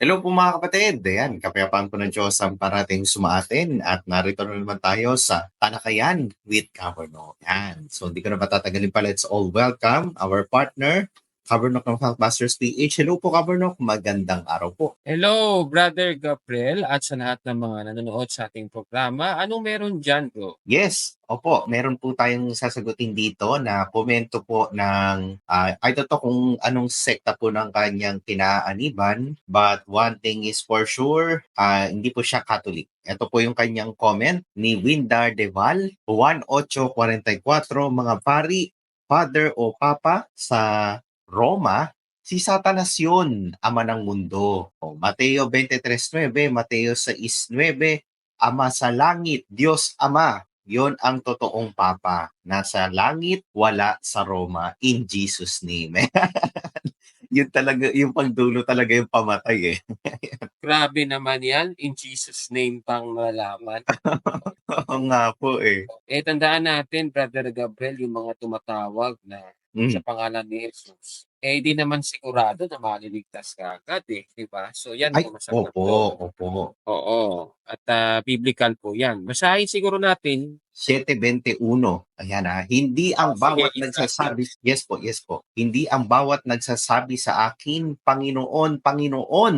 Hello po mga kapatid. Ayan, kapayapaan po ng Diyos ang parating sumaatin at narito na naman tayo sa Talakayan with Caberno. Ayan. So hindi ko na patatagalin pa. Let's all welcome our partner, Caberno ng Masters PH. Hello po Caberno. Magandang araw po. Hello, Brother Gabriel at sa lahat ng mga nanonood sa ating programa. Anong meron dyan, bro? Yes, opo, meron po tayong sasagutin dito na komento po ng, ah, ay to kung anong sekta po ng kanyang kinaaniban, but one thing is for sure, ah, hindi po siya Catholic. Ito po yung kanyang comment ni Windar Deval, 1844, mga pari, father o papa sa Roma, si Satanas yun, ama ng mundo. O, Mateo 23.9, Mateo 6.9, Ama sa langit, Diyos Ama, yon ang totoong Papa. Nasa langit, wala sa Roma. In Jesus' name. yun talaga, yung pagdulo talaga yung pamatay eh. Grabe naman yan. In Jesus' name pang nalaman. Oo nga po eh. eh, tandaan natin, Brother Gabriel, yung mga tumatawag na Mm. sa pangalan ni Jesus. Eh, di naman sigurado na maliligtas ka agad eh. Di ba? So, yan Ay, ang masakit opo, doon. opo. Oo. At ah, biblical po yan. Basahin siguro natin 7.21. Ayan ha. Hindi ang Oh, sige, bawat isa- nagsasabi, yes po, yes po. Hindi ang bawat nagsasabi sa akin, Panginoon, Panginoon,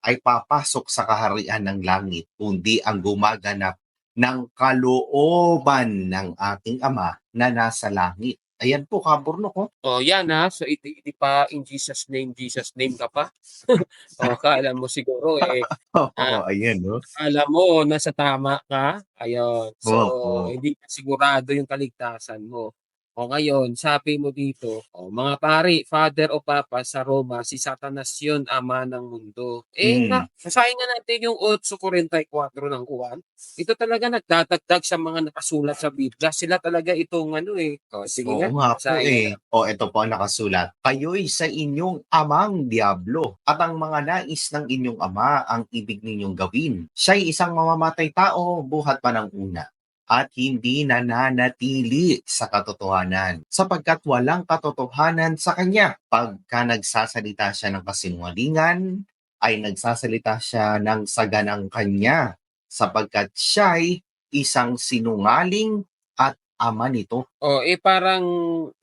ay papasok sa kaharian ng langit, kundi ang gumaganap ng kalooban ng aking Ama na nasa langit. Ayan po, kaburno ko. Oh, yan ha. So, hindi, hindi pa in Jesus name, Jesus name ka pa. o, kala mo siguro eh, Oo, Ah. ayan, no? alam mo, nasa tama ka. Ayun. So, Oo. hindi pa sigurado yung kaligtasan mo. O ngayon, sabi mo dito, o, mga pari, father o papa sa Roma, si Satanas yun, ama ng mundo. Eh, Mm. basahin nga natin yung 8.44 ng Juan. Ito talaga nagdadagdag sa mga nakasulat sa Biblia. Sila talaga itong ano eh. O, sige Oo nga, nga po eh. O ito po ang nakasulat. Kayo'y sa inyong amang diablo at ang mga nais ng inyong ama ang ibig ninyong gawin. Siya'y isang mamamatay tao buhat pa ng una at hindi nananatili sa katotohanan sapagkat walang katotohanan sa kanya. Pagka nagsasalita siya ng kasinungalingan, ay nagsasalita siya ng saganang kanya sapagkat siya'y isang sinungaling at ama nito. Oh, eh parang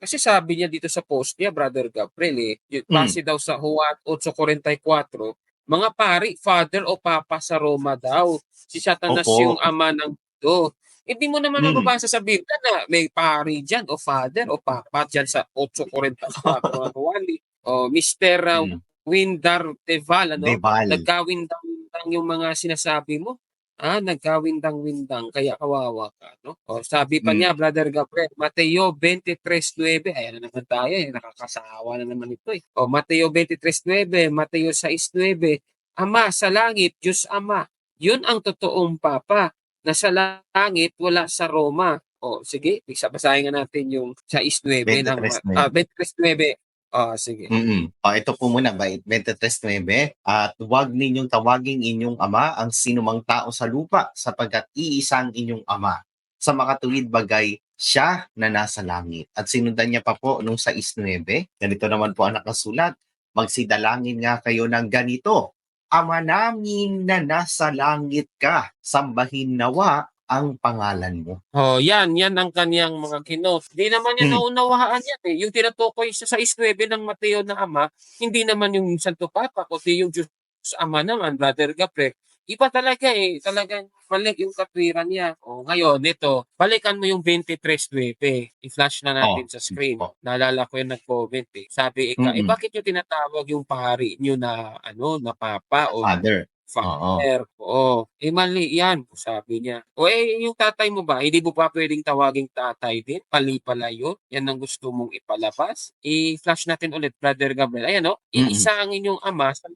kasi sabi niya dito sa post niya, Brother Gabriel, eh, yun, Mm. daw sa Juan 8:44, mga pari, father o papa sa Roma daw. Si Satanas Opo. yung ama ng mundo. Hindi mo naman Mm. mababasa sa Biblia na may pari diyan o father o papa diyan sa 8:44 ng Juan. eh. O Mr. uh, Mm. Windar Deval, ano? Deval. Nagkawindang yung mga sinasabi mo. Ah, nagkawindang-windang, kaya kawawa ka, no? O, sabi pa Mm. niya, Brother Gabriel, Mateo 23.9, ayan na naman tayo, eh, nakakasawa na naman ito eh. O, Mateo 23.9, Mateo 6.9, Ama, sa langit, Diyos Ama, yun ang totoong Papa, na sa langit, wala sa Roma. O, sige, basahin nga natin yung 6.9 ng, 23:9. ah, 23.9. O, sige. Mm. O, ito po muna, ba, 23.9, at huwag ninyong tawaging inyong ama ang sinumang tao sa lupa sapagkat iisang inyong ama. Sa makatuwid bagay, siya na nasa langit. At sinundan niya pa po nung sa 6.9, ganito naman po ang nakasulat, magsidalangin nga kayo ng ganito, Ama namin na nasa langit ka, sambahin nawa ang pangalan mo. Oh, yan, yan ang kaniyang mga kinos. Hindi naman niya Hmm. naunawaan yan eh. Yung tinutukoy siya sa 6.9 ng Mateo na Ama, hindi naman yung Santo Papa, kundi yung Diyos Ama naman, Brother Gabriel. Iba talaga eh. Talagang mali yung katwiran niya. O ngayon, ito, balikan mo yung 23.9. I-flash na natin Oh, sa screen. oh. Naalala ko yung nag-comment eh. Sabi ika, eh Mm-mm. bakit yung tinatawag yung pari nyo na, ano, na papa o Father. Father. Oo. Eh mali yan, sabi niya. O eh, yung tatay mo ba, hindi mo pa pwedeng tawaging tatay din? Pali pala yun? Yan ang gusto mong ipalabas? I-flash natin ulit, Brother Gabriel. Ayan o, Mm-mm. iisa ang inyong ama sa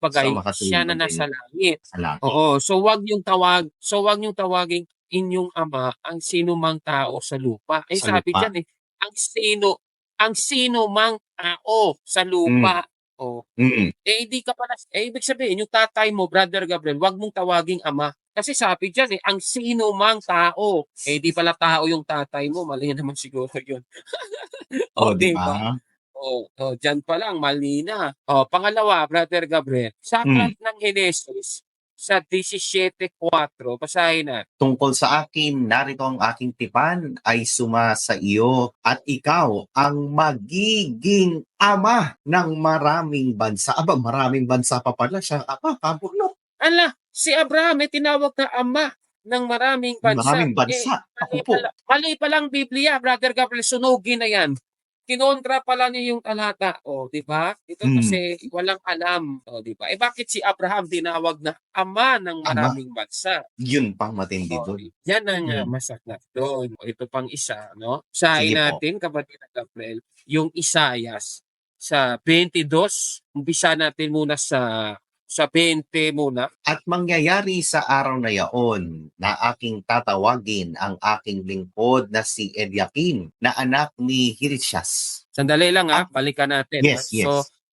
bagay, Sa makatuwid siya na nasa langit. Langit. Oo, so wag yung tawag, so wag yung tawaging inyong ama ang sino mang tao sa lupa. Eh Sa sabi lupa. diyan eh, ang sino, ang sino mang tao sa lupa. Oh, Mm. eh, hindi ka pala, eh, ibig sabihin, yung tatay mo, Brother Gabriel, wag mong tawaging ama. Kasi sabi dyan eh, ang sino mang tao. Eh, di pala tao yung tatay mo. Mali naman siguro yun. O, o, di ba? ba? O, o dyan pa lang, mali na. O, pangalawa, Brother Gabriel, sa Hmm. ng Henesis, sa 17.4, basahin na. Tungkol sa akin, narito ang aking tipan ay suma sa iyo at ikaw ang magiging ama ng maraming bansa. Aba, maraming bansa pa pala siya. Aba, kaburno. Ala, si Abraham ay tinawag na ama ng maraming bansa. Maraming bansa. Eh, mali, pala, mali palang Biblia, Brother Gabriel, sunugin na yan. Kinontra pala niya yung talata. O, di ba? Ito Hmm. kasi walang alam. O, di ba? Eh, bakit si Abraham tinawag na ama ng maraming bansa? Yun pang matindi O, doon. yan ang uh, Hmm. masakit doon. Ito pang isa, no? Sahin natin, kapatid na Gabriel, yung Isayas sa 22. Umpisa natin muna sa sa 20 muna. At mangyayari sa araw na yaon na aking tatawagin ang aking lingkod na si Eliakim na anak ni Hilcias. Sandali lang ha, balikan natin. Yes, ha? yes. So,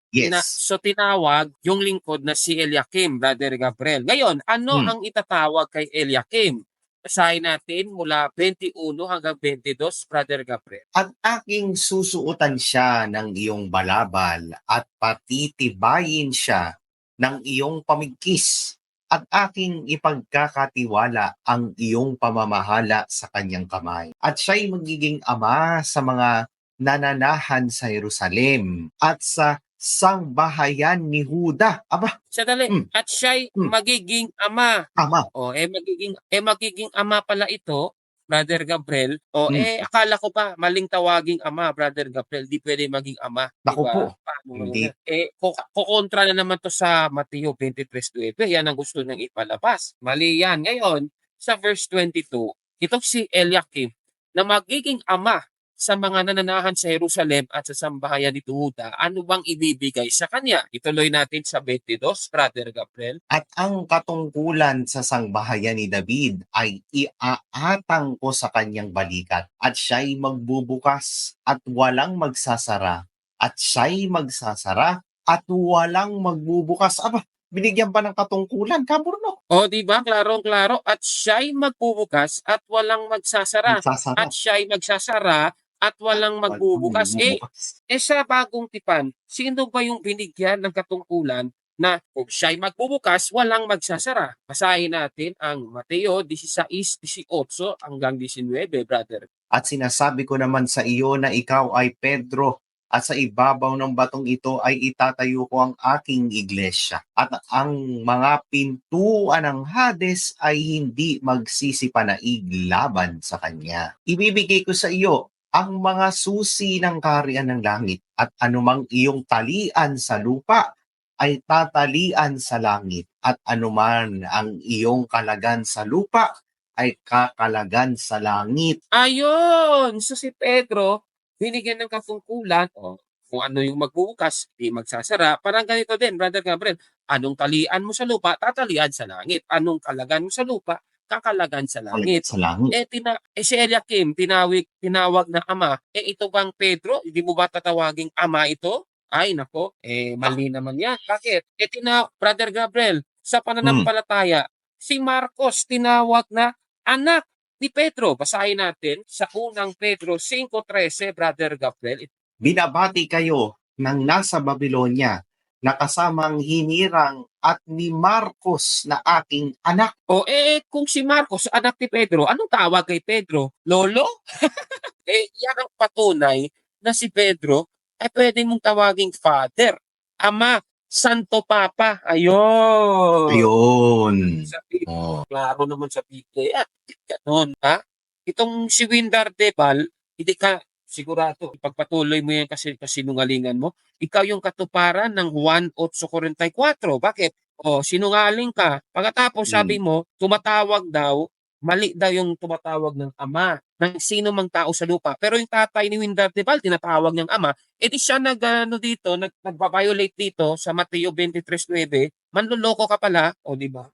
tina- Yes. so tinawag yung lingkod na si Eliakim, Brother Gabriel. Ngayon, ano Hmm. ang itatawag kay Eliakim? Basahin natin mula 21 hanggang 22, Brother Gabriel. At aking susuotan siya ng iyong balabal at patitibayin siya ng iyong pamigkis at aking ipagkakatiwala ang iyong pamamahala sa kanyang kamay. At siya'y magiging ama sa mga nananahan sa Jerusalem at sa sangbahayan ni Huda. Aba, Sandali, Hmm. at siya'y Hmm. magiging ama. ama. O, eh magiging, eh magiging ama pala ito, Brother Gabriel. O, Hmm. eh akala ko pa, maling tawaging ama, Brother Gabriel. Di pwede maging ama. Naku Diba? po, Paano hindi. na? Eh, ku- kukontra na naman to sa Mateo 23.9. Yan ang gusto niyang ipalabas. Mali yan. Ngayon, sa verse 22, itong si Eliakim na magiging ama sa mga nananahan sa Jerusalem at sa sambahayan ni Huda, ano bang ibibigay sa kanya? Ituloy natin sa 22, Brother Gabriel. At ang katungkulan sa sangbahayan ni David ay iaatang ko sa kanyang balikat at siya'y magbubukas at walang magsasara at siya'y magsasara at walang magbubukas. Aba, binigyan pa ng katungkulan, kaburno. O, di ba? Klarong-klaro. At siya'y magbubukas at walang magsasara. Magsasara. At siya'y magsasara at walang magbubukas. Eh, Eh sa bagong tipan, sino ba yung binigyan ng katungkulan na kung siya'y magbubukas, walang magsasara? Basahin natin ang Mateo 16:18 hanggang 19, brother. At sinasabi ko naman sa iyo na ikaw ay Pedro at sa ibabaw ng batong ito ay itatayo ko ang aking iglesia. At ang mga pintuan ng Hades ay hindi magsisipanaig laban sa kanya. Ibibigay ko sa iyo ang mga susi ng kaharian ng langit at anumang iyong talian sa lupa ay tatalian sa langit at anuman ang iyong kalagan sa lupa ay kakalagan sa langit. Ayun! So si Pedro, binigyan ng katungkulan, o kung ano yung magbubukas, di magsasara. Parang ganito din, Brother Gabriel. Anong talian mo sa lupa, tatalian sa langit. Anong kalagan mo sa lupa, kakalagan sa langit. Sa langit. Eh, tina, eh si Eliakim, tinawag, tinawag na ama. Eh, ito bang Pedro? Hindi mo ba tatawaging ama ito? Ay, nako. Eh, mali naman yan. Bakit? Eh, tina, Brother Gabriel, sa pananampalataya, si Marcos tinawag na anak ni Pedro. Basahin natin sa unang Pedro 5.13, Brother Gabriel. Binabati kayo ng nasa Babylonia na kasamang hinirang at ni Marcos na aking anak. O eh, kung si Marcos, anak ni Pedro, anong tawag kay Pedro? Lolo? eh, yan ang patunay na si Pedro ay pwede mong tawaging father, ama, santo papa. Ayun. Ayun. Sa Biblia, Oh. klaro naman sa Biblia. Ganon, ha? Itong si Windar Debal, hindi ka sigurado, ipagpatuloy mo yan kasi kasinungalingan mo. Ikaw yung katuparan ng 1.844. Bakit? O, sinungaling ka. Pagkatapos Hmm. sabi mo, tumatawag daw, mali daw yung tumatawag ng ama ng sino mang tao sa lupa. Pero yung tatay ni Windar Debal, tinatawag niyang ama. E di siya nag, ano dito, nag, nagpa-violate dito sa Mateo 23.9. Manluloko ka pala. O, di ba?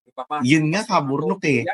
Yun nga, kaburnok eh.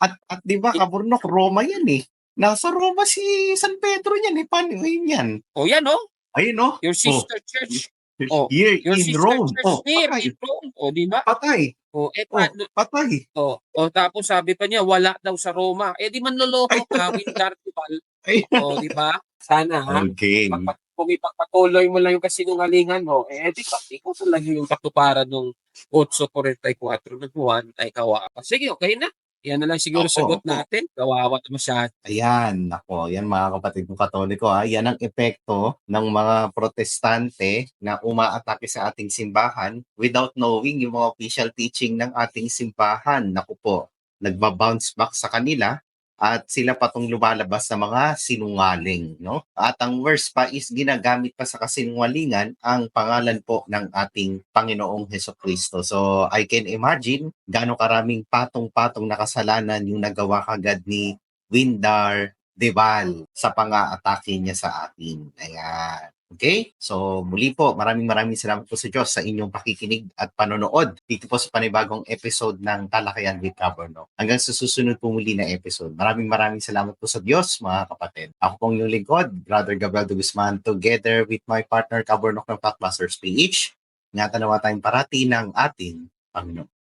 At, at di ba, kaburnok, Roma yan eh. Nasa Roma si San Pedro yan eh. Paano yun yan? O yan, oh. Ayun oh. Your sister church. Oh, Here Your in sister Rome. church Oh, here patay. in Rome. O, di ba? Patay. O, eh, Oh, paano? patay. O, o, tapos sabi pa niya, wala daw sa Roma. Eh, di man loloko ka, Windar Dibal. Ay, O, di ba? Sana, ha? okay. Pagpat- kung ipagpatuloy mo lang yung kasinungalingan mo, eh, di ka, ikaw talaga yung katuparan ng 8.44 ng buwan ay kawawa. Sige, okay na. Yan na lang siguro Opo, sagot opo. natin. Kawawa masyado. Ayan, nako, yan mga kapatid ko katoliko ha. Yan ang epekto ng mga protestante na umaatake sa ating simbahan without knowing yung mga official teaching ng ating simbahan. Naku po, nagba-bounce back sa kanila at sila patong lumalabas sa mga sinungaling, no? At ang worst pa is ginagamit pa sa kasinungalingan ang pangalan po ng ating Panginoong Heso Kristo. So I can imagine gaano karaming patong-patong na kasalanan yung nagawa kagad ni Windar Deval sa pang-aatake niya sa atin. Ayan. Okay? So, muli po, maraming maraming salamat po sa Diyos sa inyong pakikinig at panonood dito po sa panibagong episode ng Talakayan with Caberno. Hanggang sa susunod po muli na episode. Maraming maraming salamat po sa Diyos, mga kapatid. Ako pong yung lingkod, Brother Gabriel de Guzman, together with my partner Caberno ng Packmasters PH. Ingatan nawa tayong parati ng ating Panginoon.